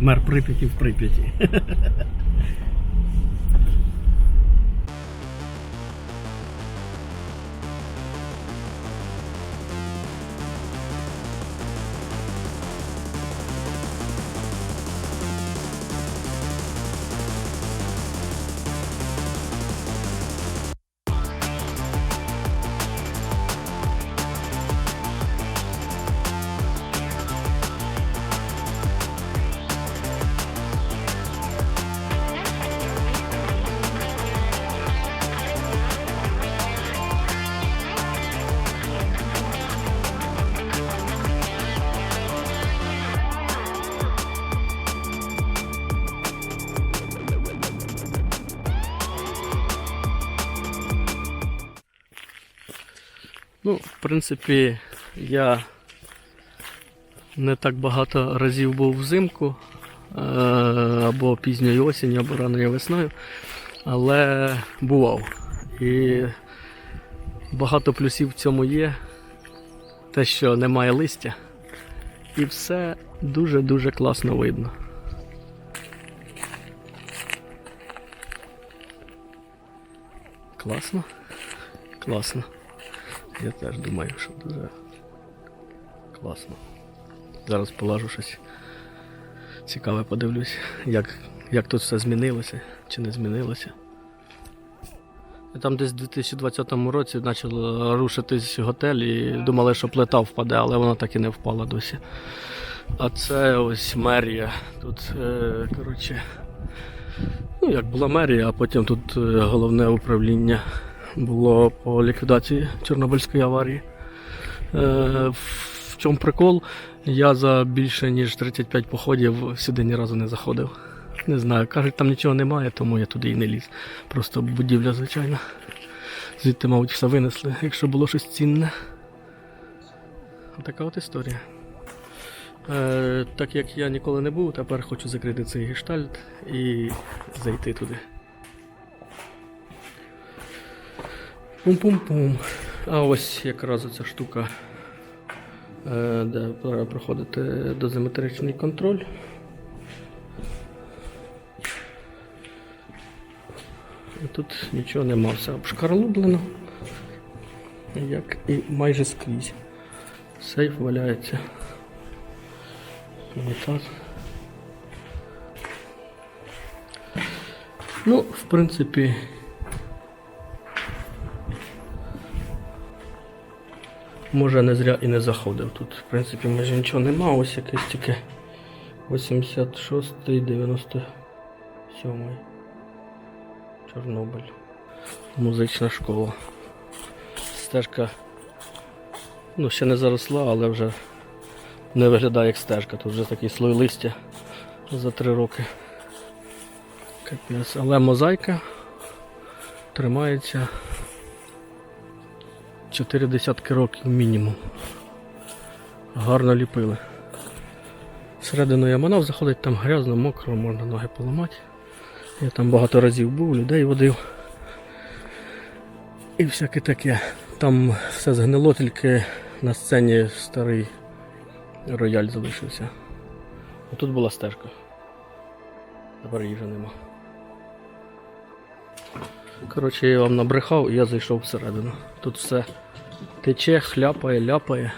Мер Прип'яті в Прип'яті. Ну, в принципі, я не так багато разів був взимку, е, або пізньою осінню, або раною весною, але бував. І багато плюсів в цьому є. Те, що немає листя, і все дуже-дуже класно видно. Класно? Класно. Я теж думаю, що дуже класно. Зараз полажу щось цікаве, подивлюсь, як, як тут все змінилося чи не змінилося. Там десь у 2020 році почав рушитись готель і думали, що плита впаде, але вона так і не впала досі. А це ось мерія. Тут, е, коротше, ну як була мерія, а потім тут е, головне управління було по ліквідації Чорнобильської аварії. Е, в чому прикол? Я за більше ніж 35 походів сюди ні разу не заходив. Не знаю, кажуть, там нічого немає, тому я туди і не ліз. Просто будівля, звичайно. Звідти, мабуть, все винесли, якщо було щось цінне. Така от історія. Е, так як я ніколи не був, тепер хочу закрити цей гештальт і зайти туди. Пум-пум-пум. А ось якраз оця штука, е, де треба проходити дозиметричний контроль. Тут нічого нема, все обшкарлублено, як і майже скрізь. Сейф валяється. Унітаз. Ну, в принципі, може не зря і не заходив. Тут, в принципі, майже нічого нема, ось якийсь тільки 86 97 Чорнобиль. Музична школа. Стежка ну, ще не заросла, але вже не виглядає як стежка. Тут вже такий слой листя за три роки. Капець. Але мозаїка тримається 4 десятки років мінімум. Гарно ліпили. Всередину яманов заходить, там грязно, мокро, можна ноги поламати. Я там багато разів був, людей водив. І всяке таке. Там все згнило, тільки на сцені старий рояль залишився. Тут була стежка. Тепер вже нема. Коротше, я вам набрехав і я зайшов всередину. Тут все тече, хляпає, ляпає.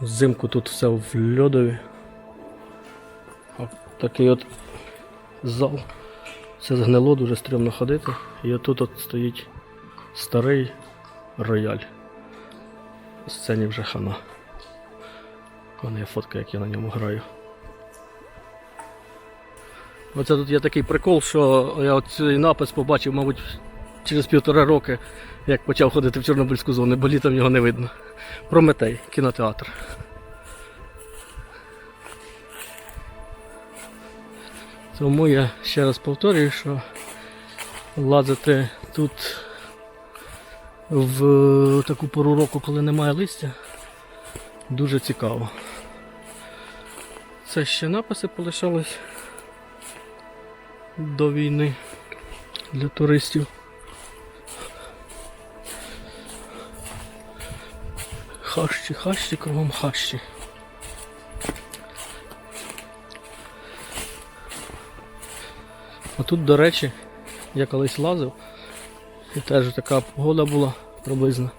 Взимку тут все в льодові. А такий от зал. Все згнило, дуже стрімно ходити. І отут от стоїть старий рояль. Сцені вже хана. У мене є фотка, як я на ньому граю. Оце тут є такий прикол, що я от цей напис побачив, мабуть, через півтора роки, як почав ходити в Чорнобильську зону, бо літом його не видно. Прометей, кінотеатр. Тому я ще раз повторюю, що лазити тут в таку пору року, коли немає листя, дуже цікаво. Це ще написи полишались до війни для туристів. Хащі, хащі, кругом хащі. А тут, до речі, я колись лазив, і теж така погода була приблизно.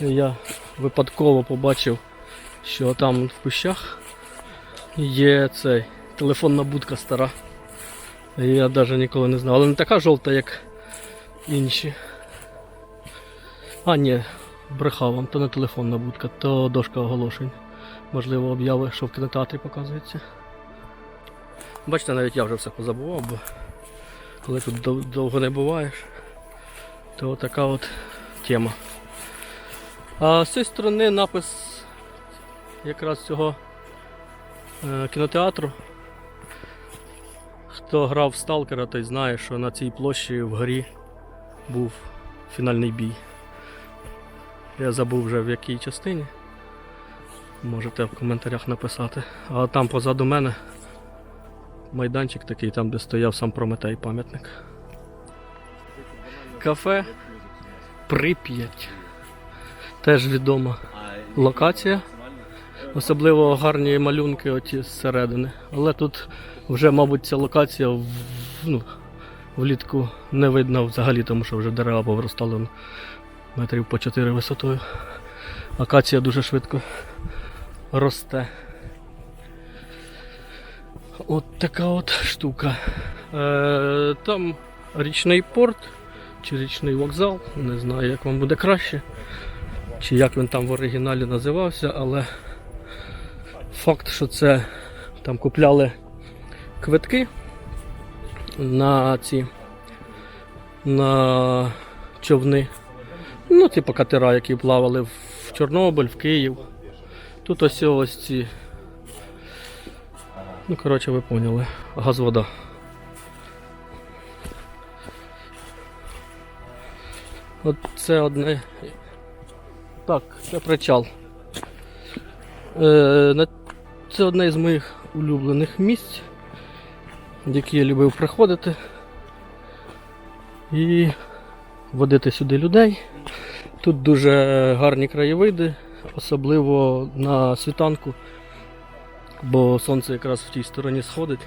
І я випадково побачив, що там в кущах є цей телефонна будка стара. Я навіть ніколи не знав. Але не така жовта, як інші. А, ні, брехав вам, то не телефонна будка, то дошка оголошень. Можливо, обяви, що в кінотеатрі показується. Бачите, навіть я вже все позабував, бо коли тут довго не буваєш, то така от тема. А з цієї сторони напис якраз цього е, кінотеатру. Хто грав в Сталкера, той знає, що на цій площі вгорі був фінальний бій. Я забув вже в якій частині. Можете в коментарях написати. А там позаду мене майданчик такий, там де стояв сам Прометей пам'ятник. Кафе Прип'ять. Теж відома локація. Особливо гарні малюнки оті зсередини. Але тут вже, мабуть, ця локація в, ну, влітку не видно взагалі, тому що вже дерева повиростали метрів по 4 висотою. Акація дуже швидко росте. От така от штука. Е, там річний порт чи річний вокзал, не знаю, як вам буде краще, чи як він там в оригіналі називався, але факт, що це там купляли квитки на ці на човни. Ну, типу катера, які плавали в Чорнобиль, в Київ. Тут ось ось ці. Ну, коротше, ви поняли. Газвода. От це одне. Так, це причал. Е, це одне із моїх улюблених місць, які я любив приходити і водити сюди людей. Тут дуже гарні краєвиди, особливо на світанку, бо сонце якраз в тій стороні сходить.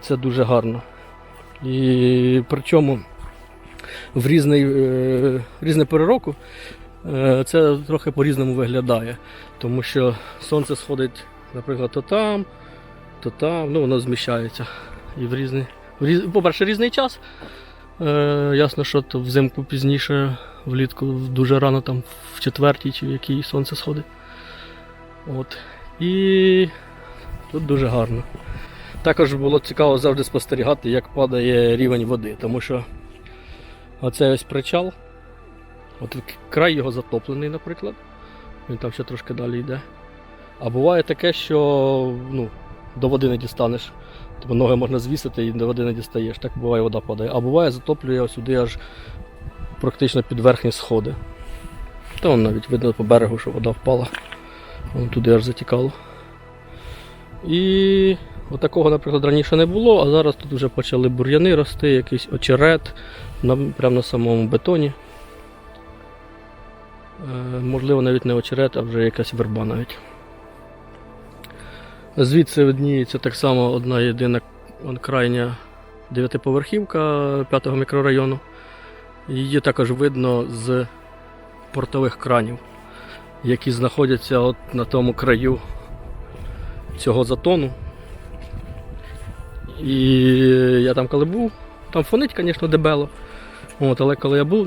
Це дуже гарно. І причому в різний, е, різне пори року е, це трохи по-різному виглядає. Тому що сонце сходить, наприклад, то там, то там, ну воно зміщається. І в різний, в різ... по-перше, різний час. Е, ясно, що то взимку пізніше, влітку дуже рано, там в четвертій чи в якій сонце сходить. От. І тут дуже гарно. Також було цікаво завжди спостерігати, як падає рівень води, тому що оцей ось причал, от край його затоплений, наприклад. Він там ще трошки далі йде. А буває таке, що ну, до води не дістанеш. Тобто ноги можна звісити і до води не дістаєш. Так буває, вода падає. А буває, затоплює сюди аж практично під верхні сходи. Та вон навіть видно по берегу, що вода впала. Вон туди аж затікало. І отакого, наприклад, раніше не було, а зараз тут вже почали бур'яни рости, якийсь очерет на, прямо на самому бетоні. Е, можливо, навіть не очерет, а вже якась верба навіть. Звідси видніється так само одна єдина крайня дев'ятиповерхівка 5-го мікрорайону. Її також видно з портових кранів, які знаходяться от на тому краю цього затону. І я там коли був, там фонить, звісно, дебело. От, але коли я був,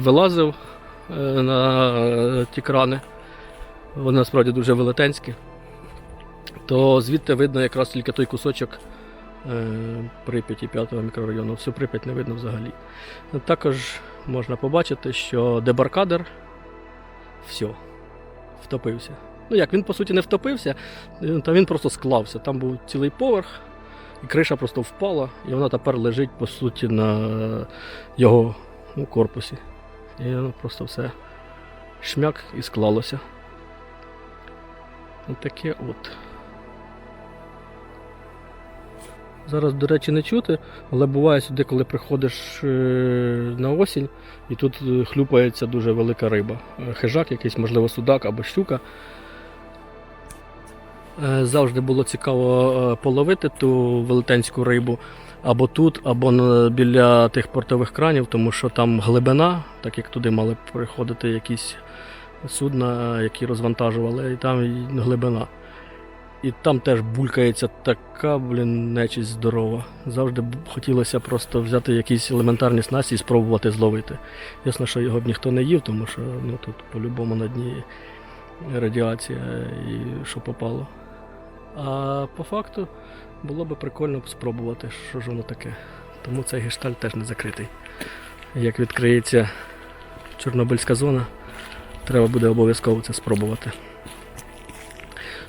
вилазив е, на е, ті крани, вони насправді дуже велетенські, то звідти видно якраз тільки той кусочок е, Прип'яті 5-го мікрорайону. Всю Прип'ять не видно взагалі. Також можна побачити, що дебаркадер все, втопився. Ну як, він по суті не втопився, е, та він просто склався. Там був цілий поверх, і криша просто впала, і вона тепер лежить по суті на його ну, корпусі. І воно просто все шмяк і склалося. Таке от. Зараз, до речі, не чути, але буває сюди, коли приходиш е, на осінь, і тут е, хлюпається дуже велика риба. Е, Хижак якийсь, можливо, судак або щука. Завжди було цікаво половити ту велетенську рибу або тут, або біля тих портових кранів, тому що там глибина, так як туди мали приходити якісь судна, які розвантажували, і там глибина. І там теж булькається така, блін, нечість здорова. Завжди б хотілося просто взяти якісь елементарні снасті і спробувати зловити. Ясно, що його б ніхто не їв, тому що ну, тут по-любому на дні радіація і що попало. А по факту було б прикольно спробувати, що ж воно таке. Тому цей гештальт теж не закритий. Як відкриється Чорнобильська зона, треба буде обов'язково це спробувати.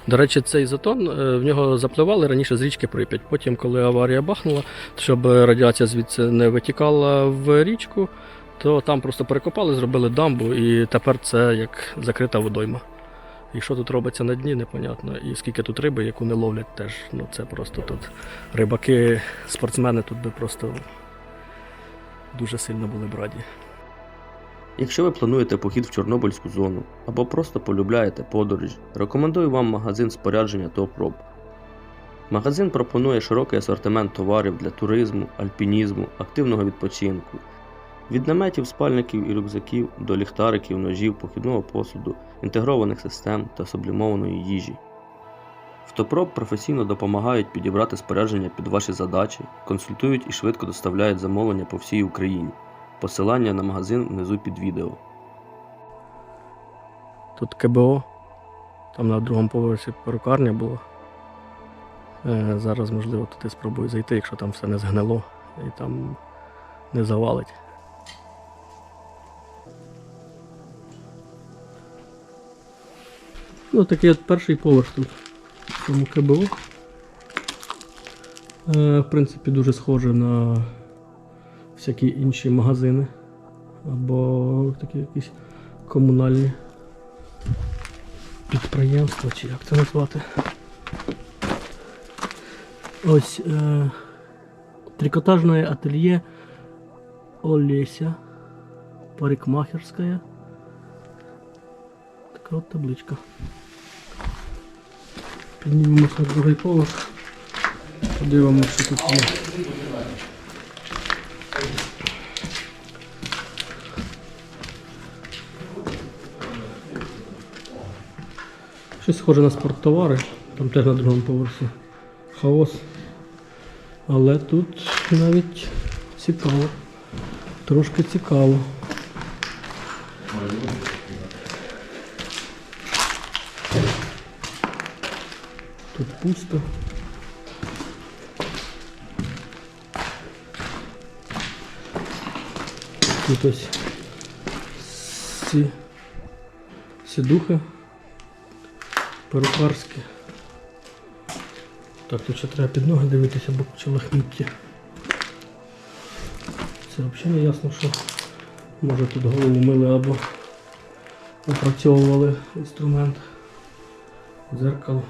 До речі, цей затон е, в нього запливали раніше з річки Прип'ять. Потім, коли аварія бахнула, щоб радіація звідси не витікала в річку, то там просто перекопали, зробили дамбу, і тепер це як закрита водойма. І що тут робиться на дні, непонятно. І скільки тут риби, яку не ловлять теж. Ну це просто тут рибаки, спортсмени тут би просто дуже сильно були б раді. Якщо ви плануєте похід в Чорнобильську зону або просто полюбляєте подорожі, рекомендую вам магазин спорядження Тоопроб. Магазин пропонує широкий асортимент товарів для туризму, альпінізму, активного відпочинку, від наметів, спальників і рюкзаків до ліхтариків, ножів, похідного посуду, інтегрованих систем та сублімованої їжі. В Топроб професійно допомагають підібрати спорядження під ваші задачі, консультують і швидко доставляють замовлення по всій Україні. Посилання на магазин внизу під відео. Тут КБО, там на другому поверсі перукарня була. Е, зараз, можливо, туди спробую зайти, якщо там все не згнило і там не завалить. Ну, такий от перший поверх тут в цьому КБО. Е, в принципі, дуже схоже на всякі інші магазини або такі якісь комунальні підприємства, чи як це назвати. Ось е, трикотажне ательє Олеся, парикмахерська. Така от табличка. Піднімемося на другий поверх. Подивимося, що тут є. Щось схоже на спорттовари, там теж на другому поверсі хаос. Але тут навіть цікаво. Трошки цікаво. Тут пусто. Тут ось сі, сідуха перукарське. Так, тут ще треба під ноги дивитися, бо чи лахміття. Це взагалі не ясно, що може тут голову мили або опрацьовували інструмент. Дзеркало.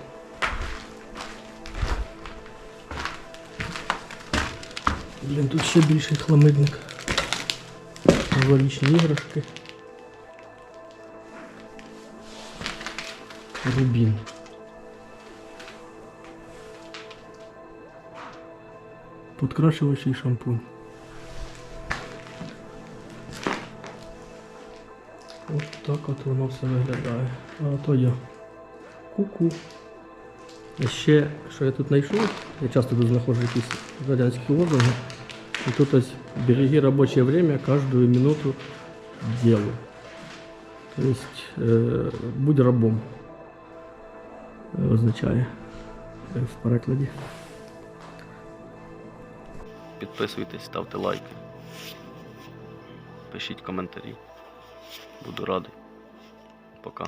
Блін, тут ще більший хламидник. Новорічні іграшки. Рубін. Подкрашувач і шампунь. Ось так от воно все виглядає. А то я. Ку-ку. І ще, що я тут знайшов, я часто тут знаходжу якісь радянські лозунги. І тут ось береги робочее время каждую минуту делу. То есть е, будь рабом е, Означає е, в перекладі. Підписуйтесь, ставте лайки. Пишіть коментарі. Буду радий. Пока.